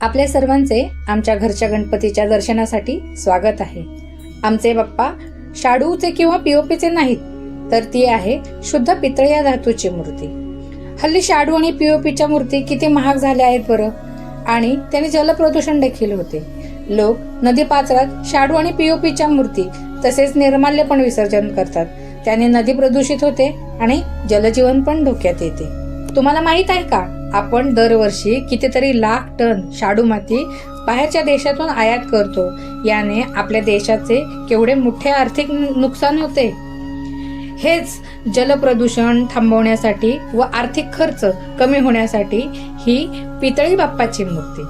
आपल्या सर्वांचे आमच्या घरच्या गणपतीच्या दर्शनासाठी स्वागत आहे. आमचे बाप्पा शाडूचे किंवा पीओपीचे नाहीत तर ती आहे शुद्ध पितळ या धातूची मूर्ती. हल्ली शाडू आणि पीओपीच्या मूर्ती किती महाग झाल्या आहेत बरं? आणि त्याने जलप्रदूषण देखील होते. लोक नदी पात्रात शाडू आणि पीओपीच्या मूर्ती तसेच निर्माल्य पण विसर्जन करतात. त्याने नदी प्रदूषित होते आणि जलजीवन पण धोक्यात येते. तुम्हाला माहीत आहे का? आपण दरवर्षी कितीतरी लाख टन शाडू माती बाहेरच्या देशातून आयात करतो. याने आपल्या देशाचे केवढे मोठे आर्थिक नुकसान होते? हेच जलप्रदूषण थांबवण्यासाठी व आर्थिक खर्च कमी होण्यासाठी ही पितळी बाप्पाची मूर्ती.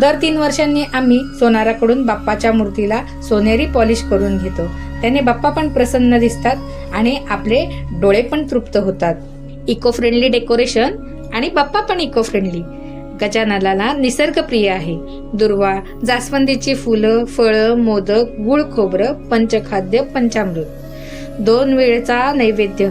दर तीन वर्षांनी आम्ही सोनाराकडून बाप्पाच्या मूर्तीला सोनेरी पॉलिश करून घेतो. त्याने बाप्पा पण प्रसन्न दिसतात आणि आपले डोळे पण तृप्त होतात. इको फ्रेंडली डेकोरेशन आणि बाप्पा पण इको फ्रेंडली गजाननाला निसर्गप्रिय आहे. दुर्वा जास्वंदीची फुलं फळं मोदक गुळ खोबरं पंचखाद्य पंचामृत. दोन वेळचा नैवेद्य.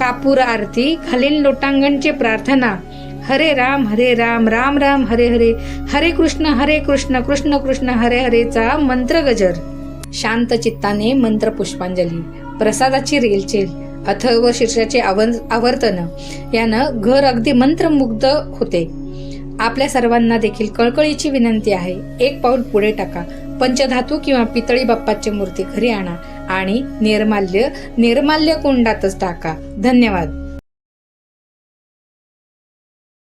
कापूर आरती खालील लोटांगणचे प्रार्थना. हरे राम हरे राम राम राम हरे हरे. हरे कृष्ण हरे कृष्ण कृष्ण कृष्ण हरे हरेचा मंत्र गजर शांत चित्ताने मंत्र पुष्पांजली प्रसादाची रेलचेल. अथर्व शीर्षाचे आवन आवर्तन. यानं घर अगदी मंत्रमुग्ध होते. आपल्या सर्वांना देखील कळकळीची विनंती आहे. एक पाऊल पुढे टाका. पंचधातू किंवा पितळी बाप्पाची मूर्ती घरी आणा आणि निर्माल्य निर्माल्य कुंडातच टाका. धन्यवाद.